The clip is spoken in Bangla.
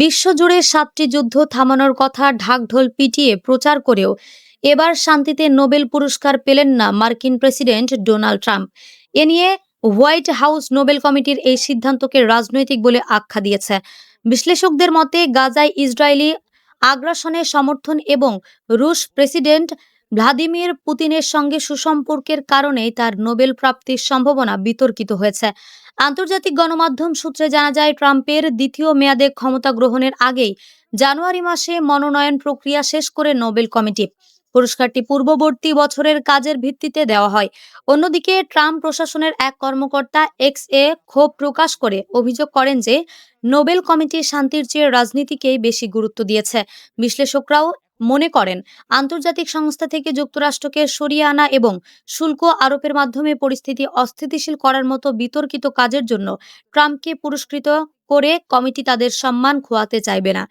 বিশ্বজুড়ে সাতটি যুদ্ধ থামানোর কথা ঢাকঢোল পিটিয়ে প্রচার করেও এবার শান্তিতে নোবেল পুরস্কার পেলেন না মার্কিন প্রেসিডেন্ট ডোনাল্ড ট্রাম্প। এ নিয়ে হোয়াইট হাউস নোবেল কমিটির এই সিদ্ধান্তকে রাজনৈতিক বলে আখ্যা দিয়েছে। বিশ্লেষকদের মতে, গাজায় ইসরায়েলি আগ্রাসনের সমর্থন এবং রুশ প্রেসিডেন্ট ভ্লাদিমির পুতিনের সঙ্গে সুসম্পর্কের কারণেই তার নোবেল প্রাপ্তির সম্ভাবনা বিতর্কিত হয়েছে। আন্তর্জাতিক গণমাধ্যম সূত্রে জানা যায়, ট্রাম্পের দ্বিতীয় মেয়াদে ক্ষমতা গ্রহণের আগেই জানুয়ারি মাসে মনোনয়ন প্রক্রিয়া শেষ করে নোবেল কমিটি। পুরস্কারটি পূর্ববর্তী বছরের কাজের ভিত্তিতে দেওয়া হয়। অন্যদিকে, ট্রাম্প প্রশাসনের এক কর্মকর্তা এক্স এ ক্ষোভ প্রকাশ করে অভিযোগ করেন যে, নোবেল কমিটি শান্তির চেয়ে রাজনীতিকেই বেশি গুরুত্ব দিয়েছে। বিশ্লেষকরাও মনে করেন। আন্তর্জাতিক সংস্থা থেকে যুক্তরাষ্ট্রকে সরিয়ে আনা এবং শুল্ক আরোপের মাধ্যমে পরিস্থিতি অস্থিতিশীল করার মতো বিতর্কিত কাজের জন্য ট্রাম্পকে পুরস্কৃত করে কমিটি তাদের সম্মান খোয়াতে চাইবে না।